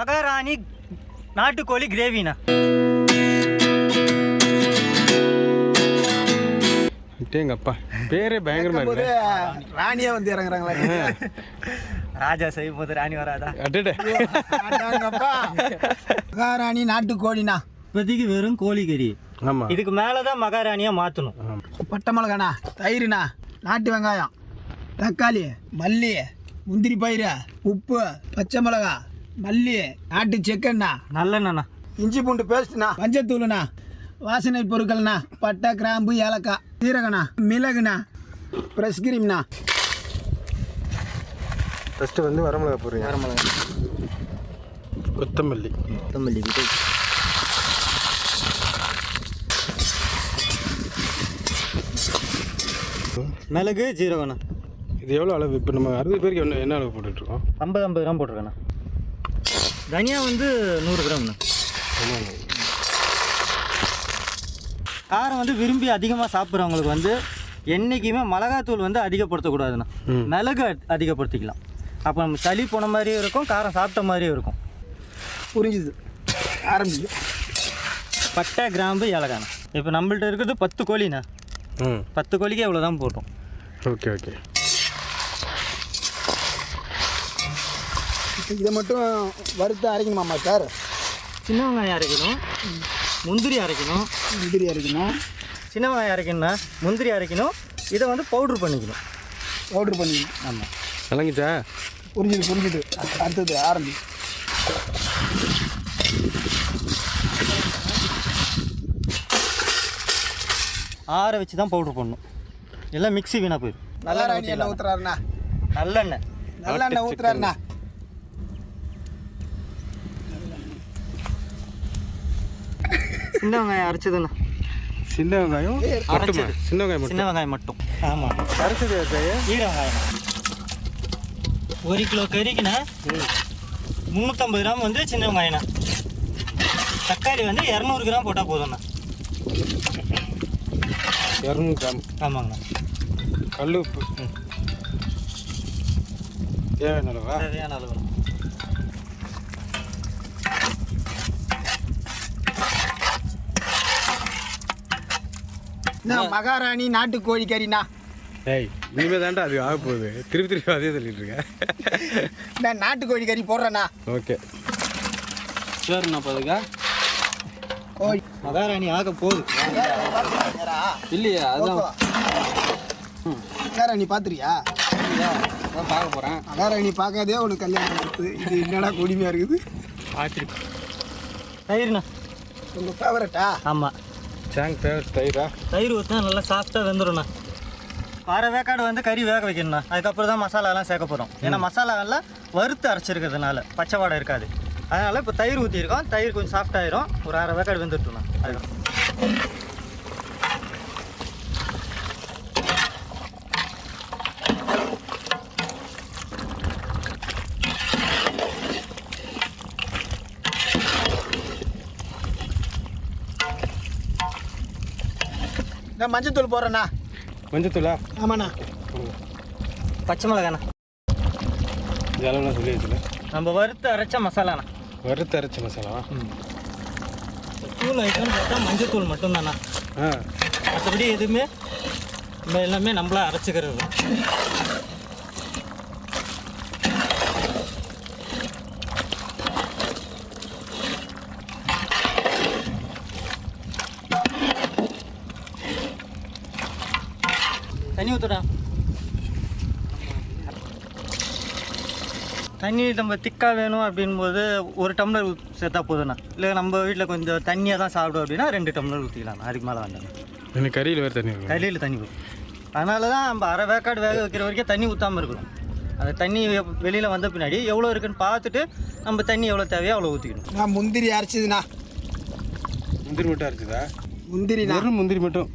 மகாராணி நாட்டுக்கோழி கிரேவிண்ணா எங்க அப்பா பேரே பயங்கரமா இருக்கு. ராணியா வந்து இறங்குறாங்களா ராஜா செய்யும் போது ராணி வராதா. மகாராணி நாட்டு கோழிண்ணா இப்போதைக்கு வெறும் கோழி கறி ஆமா. இதுக்கு மேலே தான் மகாராணியாக மாற்றணும் பட்டை மிளகாண்ணா தயிர்ண்ணா நாட்டு வெங்காயம் தக்காளி மல்லி முந்திரி பயிறு உப்பு பச்சை மிளகா மல்லி நாட்டு செக்கண்ணா நல்லெண்ணா இஞ்சி பூண்டு பேஸ்ட்ண்ணா மஞ்சத்தூளுண்ணா வாசனை பொருட்கள்ண்ணா. பட்டை கிராம்பு ஏலக்காய் சீரகண்ணா மிளகுண்ணா ஃப்ரெஷ் கிரீம்ண்ணா ஃபர்ஸ்ட் வந்து வரமிளகா போடுறீங்க. வரமிளகா. கொத்தமல்லி. கொத்தமல்லி விதை. மிளகு ஜீரகண்ணா இது எவ்வளோ அளவு? இப்போ நம்ம அறுபது பேருக்கு என்ன என்ன அளவு போட்டுட்ருக்கோம் ஐம்பது ஐம்பது கிராம் போட்டிருக்கேண்ணா. தனியா வந்து நூறு கிராம்ண்ணா காரம் வந்து விரும்பி அதிகமாக சாப்பிட்றவங்களுக்கு வந்து என்றைக்குமே மிளகாத்தூள் வந்து அதிகப்படுத்தக்கூடாதுண்ணா. மிளகு அதிகப்படுத்திக்கலாம். அப்போ நம்ம சளி போன மாதிரியும் இருக்கும் காரம் சாப்பிட்ட மாதிரியும் இருக்கும். புரிஞ்சுது. ஆரம்பிச்சு பட்டை கிராம்பு ஏலக்காண்ணா. இப்போ நம்மள்ட்ட இருக்கிறது பத்து கோழிண்ணா. ம். பத்து கோழிக்கு இவ்வளோ தான் போட்டோம். Okay okay. இதை மட்டும் வறுத்து அரைக்கணுமாம்மா சார்? சின்ன வெங்காயம் அரைக்கணும். முந்திரி அரைக்கணும். முந்திரி அரைக்கணும்? சின்ன வெங்காயம் அரைக்கணும்னா முந்திரி அரைக்கணும். இதை வந்து பவுட்ரு பண்ணிக்கணும். பவுட்ரு பண்ணிக்கணும். ஆமாம் விளங்கிச்சா? புரிஞ்சுது புரிஞ்சுது. அடுத்தது ஆரம்பி. ஆற வச்சு தான் பவுட்ரு பண்ணணும். எல்லாம் மிக்ஸி வீணாக போயிடும். நல்லா எண்ணெய் ஊத்துறாருண்ணா. நல்லெண்ணெய். நல்ல எண்ணெய் சின்ன வெங்காயம் அரைச்சதுண்ணா. சின்ன வெங்காயம்? அரைச்சது. சின்ன வெங்காயம் மட்டும். சின்ன வெங்காயம் மட்டும். ஆமாம் அரைச்சது யாருக்காயே ஈர வெங்காயம். ஒரு கிலோ கறிக்குண்ணா முந்நூற்றம்பது கிராம் வந்து சின்ன வெங்காயண்ணா தக்காளி வந்து இரநூறு கிராம் போட்டால் போதும்ண்ணா. இரநூறு கிராம். ஆமாங்கண்ணா. கல் உப்பு. தேவையான அளவா? தேவையான அளவு என்ன மகாராணி நாட்டு கோழி கறிண்ணா ஏய் இனிமே தாண்டா அது ஆக போகுது. திருப்பி திருப்பி அதே சொல்லிட்டு இருக்கேன் இந்த நாட்டு கோழி கறி போடுறேண்ணா. ஓகே. சரிண்ணா பாதுக்கா மகாராணி ஆக போகுது. இல்லையா மகாராணி பார்த்துருக்கியா அதான் பார்க்க போகிறேன் மகாராணி பார்க்காதே உனக்கு கல்யாணம் இருக்குது இது என்னடா கொடுமையாக இருக்குது? பார்த்துருக்கு தயிர்ண்ணா. உங்கள் ஃபேவரட்டா ஆமாம் சாங் ஃபேவரட் தயிரா? தயிர் ஊற்றினா நல்லா சாஃப்டாக வெந்துடும்ண்ணா அரை வேக்காடு வந்து கறி வேக வைக்கணும்ண்ணா. அதுக்கப்புறம் தான் மசாலாலாம் சேர்க்க போகிறோம் ஏன்னா மசாலா எல்லாம் வறுத்து அரைச்சிருக்கிறதுனால பச்சை வாடை இருக்காது. அதனால் இப்போ தயிர் ஊற்றிருக்கோம் தயிர் கொஞ்சம் சாஃப்டாயிரும் ஒரு அரை வேக்காடு வெந்துட்டுண்ணா அதுதான். நான் மஞ்சத்தூள் போடுறேண்ணா மஞ்சத்தூளா? ஆமாண்ணா. பச்சை மிளகாண்ணா. இது அளவுலாம் சொல்லி வச்சுல நம்ம வறுத்து அரைச்ச மசாலாண்ணா. வறுத்து அரைச்ச மசாலாவா? தூள் ஐட்டம்னு பார்த்தா மஞ்சத்தூள் மட்டும்தாண்ணா. ஆ. மற்றபடி எதுவுமே நம்ம எல்லாமே நம்மளா அரைச்சிக்கிறது. ஊற்றுடா தண்ணி நம்ம திக்காக வேணும் அப்படின்போது ஒரு டம்ளர் சேர்த்தா போதுண்ணா இல்லை நம்ம வீட்டில் கொஞ்சம் தண்ணியாக தான் சாப்பிடும் அப்படின்னா ரெண்டு டம்ளர் ஊற்றிக்கலாம் அதுக்கு மேலே வேண்டாம் எனக்கு கறியில் வேறு தண்ணி கையில் தண்ணி ஊற்றும் அதனால தான் நம்ம அரை வேக்காடு வேக வைக்கிற வரைக்கும் தண்ணி ஊற்றாமல் இருக்கணும். அந்த தண்ணி வெளியில் வந்த பின்னாடி எவ்வளோ இருக்குன்னு பார்த்துட்டு நம்ம தண்ணி எவ்வளோ தேவையோ அவ்வளோ ஊற்றிக்கணும் நான் முந்திரி அரைச்சதுண்ணா. முந்திரி மட்டும் அரைச்சதா? வெறும் முந்திரி மட்டும்.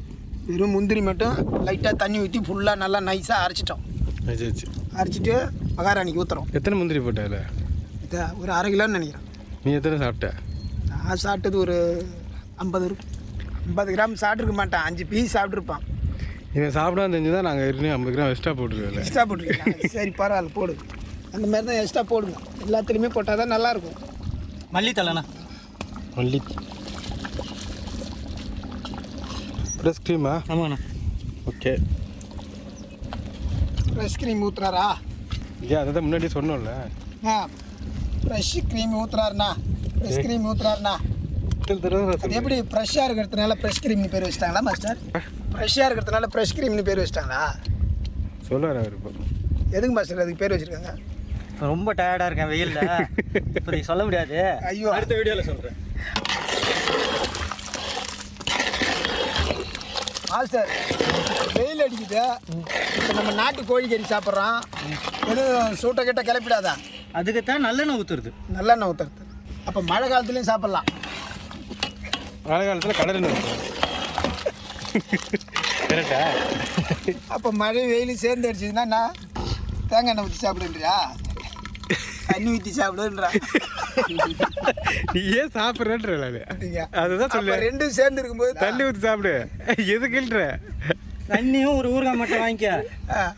வெறும் முந்திரி மட்டும் லைட்டாக தண்ணி ஊற்றி ஃபுல்லாக நல்லா நைஸாக அரைச்சிட்டோம். அரைச்சிட்டு மகாராணிக்கு ஊற்றுறோம் எத்தனை முந்திரி போட்ட அதில் இது ஒரு அரை கிலோன்னு நினைக்கிறேன். நீ எத்தனை சாப்பிட்ட? நான் சாப்பிட்டது ஒரு ஐம்பது இருக்கும். ஐம்பது கிராம் சாப்பிட்ருக்க மாட்டேன். அஞ்சு பீஸ் சாப்பிட்ருப்பான் இவன் சாப்பிடாம தெரிஞ்சு தான் நாங்கள் ஏற்கனவே ஐம்பது கிராம் எக்ஸ்ட்ரா போட்டுருக்கல எக்ஸ்ட்ரா போட்டிருக்கீங்க சரி பரவாயில்ல போடு. அந்த மாதிரி தான் எக்ஸ்ட்ரா போடுங்க. எல்லாத்துலேயுமே போட்டால் தான் நல்லாயிருக்கும் மல்லித்தலைண்ணா மல்லி ஃப்ரெஷ் க்ரீமா ஆமாண்ணா. ஓகே ஃப்ரெஷ் க்ரீம் ஊற்றுறாரா ஏன் அதை தான் முன்னாடியே சொன்னோம்ல. ஆ ஃப்ரெஷ் க்ரீம் ஊற்றுறாருண்ணா ஃப்ரெஷ் க்ரீம் ஊற்றுறாருண்ணா அது. எப்படி ஃப்ரெஷ்ஷாக இருக்கிறதுனால ஃப்ரெஷ் க்ரீம்னு பேர் வச்சிட்டாங்களா மாஸ்டர் ஃப்ரெஷ்ஷாக இருக்கிறதுனால ஃப்ரெஷ் க்ரீம்னு பேர் வச்சிட்டாங்களா? சொல்லுவார் அவர் இப்போ. எதுக்கு மாஸ்டர் அதுக்கு பேர் வச்சிருக்காங்க? ரொம்ப டயர்டாக இருக்கேன் வெயிலில். இப்படி சொல்ல முடியாது. ஐயோ. அடுத்த வீடியோவில் சொல்கிறேன் மாஸ்டர் வெயில் அடிக்குது. இப்போ நம்ம நாட்டு கோழிக்கறி சாப்பிட்றோம். எதுவும் சூட்டை கிட்ட கிளப்பிடாதா? அதுக்குத்தான் நல்லெண்ணெய் ஊற்றுறது நல்லெண்ணெய் ஊற்றுறது அப்போ மழை காலத்துலேயும் சாப்பிட்லாம். மழை காலத்தில் கடல் எண்ணெய் அப்போ மழை வெயில் சேர்ந்து அடிச்சதுன்னா நான் தேங்காய் எண்ணெய் ஊற்றி சாப்பிடுன்றியா? தண்ணி ஊற்றி சாப்பிடுன்றா நீ ஏன் சாப்பிட்றேன்ற அதுதான் சொல்லு ரெண்டும் சேர்ந்து இருக்கும்போது தண்ணி ஊற்றி சாப்பிடு. எதுக்குன்ற தண்ணியும் ஒரு ஊறுகாய் மட்டும் வாங்கிக்க.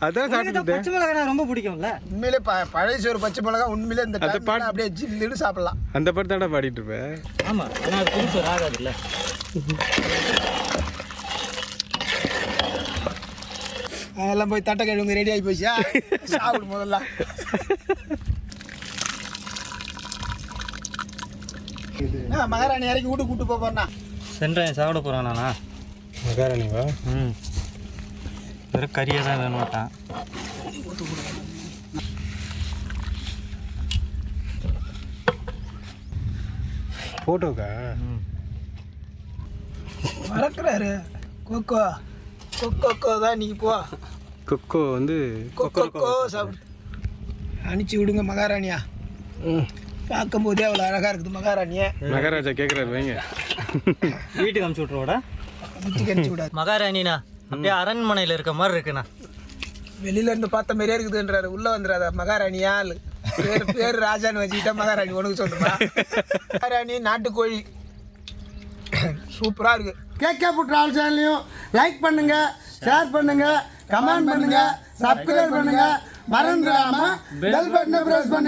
அதான் சாப்பிட்டு பச்சை மிளகாய் ரொம்ப பிடிக்கும்ல. உண்மையிலே ப பழைய சோறு பச்சை மிளகா உண்மையிலே இந்த அது time பாட்- ல அப்படியே ஜில்லுன்னு சாப்பிடலாம். அந்த பாட்டு தானே பாடிட்டு இருப்பேன் ஆமாம் ஆனால் அது புதுசு ஆகாதுல்ல எல்லாம் போய் தட்டை கழுவுங்க ரெடி ஆகி போச்சா சாப்பிடும் முதல்ல. மகாராணி இறக்கி வீட்டுக்கு கூட்டு போறேண்ணா. சென்றேன் சாப்பிட போகிறானா மகாராணி வா ம். வெறும் கறியை தான் வேணும்ட்டான் ஃபோட்டோக்கா ம். மறக்கிறாரு. கொக்கோ கொக்கோ தான் நீங்க போ. கொக்கோ வந்து கொக்கோ சாப்பிடு. அனுப்பிச்சி விடுங்க மகாராணியா. பார்க்கும்போதே அவ்வளோ அழகாக இருக்குது மகாராணியை. மகாராஜா கேட்குறாரு வைங்க. வீட்டுக்கு அமுச்சு விட்ருவோடா முத்தி கடிச்சு விடாது. மகாராணினா அப்படியே அரண்மனையில் இருக்க மாதிரி இருக்குண்ணா. வெளியில இருந்து பார்த்த மாதிரியே இருக்குதுன்றாரு. உள்ள வந்துடாத மகாராணியா? பேர் பேர் ராஜான்னு வச்சுக்கிட்டா மகாராணி உனக்கு சொல்லுமா மகாராணி நாட்டுக்கோழி. சூப்பரா இருக்கு. கேகே புட்ரால் சேனலையும் லைக் பண்ணுங்க ஷேர் பண்ணுங்க கமெண்ட் பண்ணுங்க சப்ஸ்கிரைப் பண்ணுங்க. மறந்துடாம பெல் பட்டனை பிரஸ் பண்ணுங்க.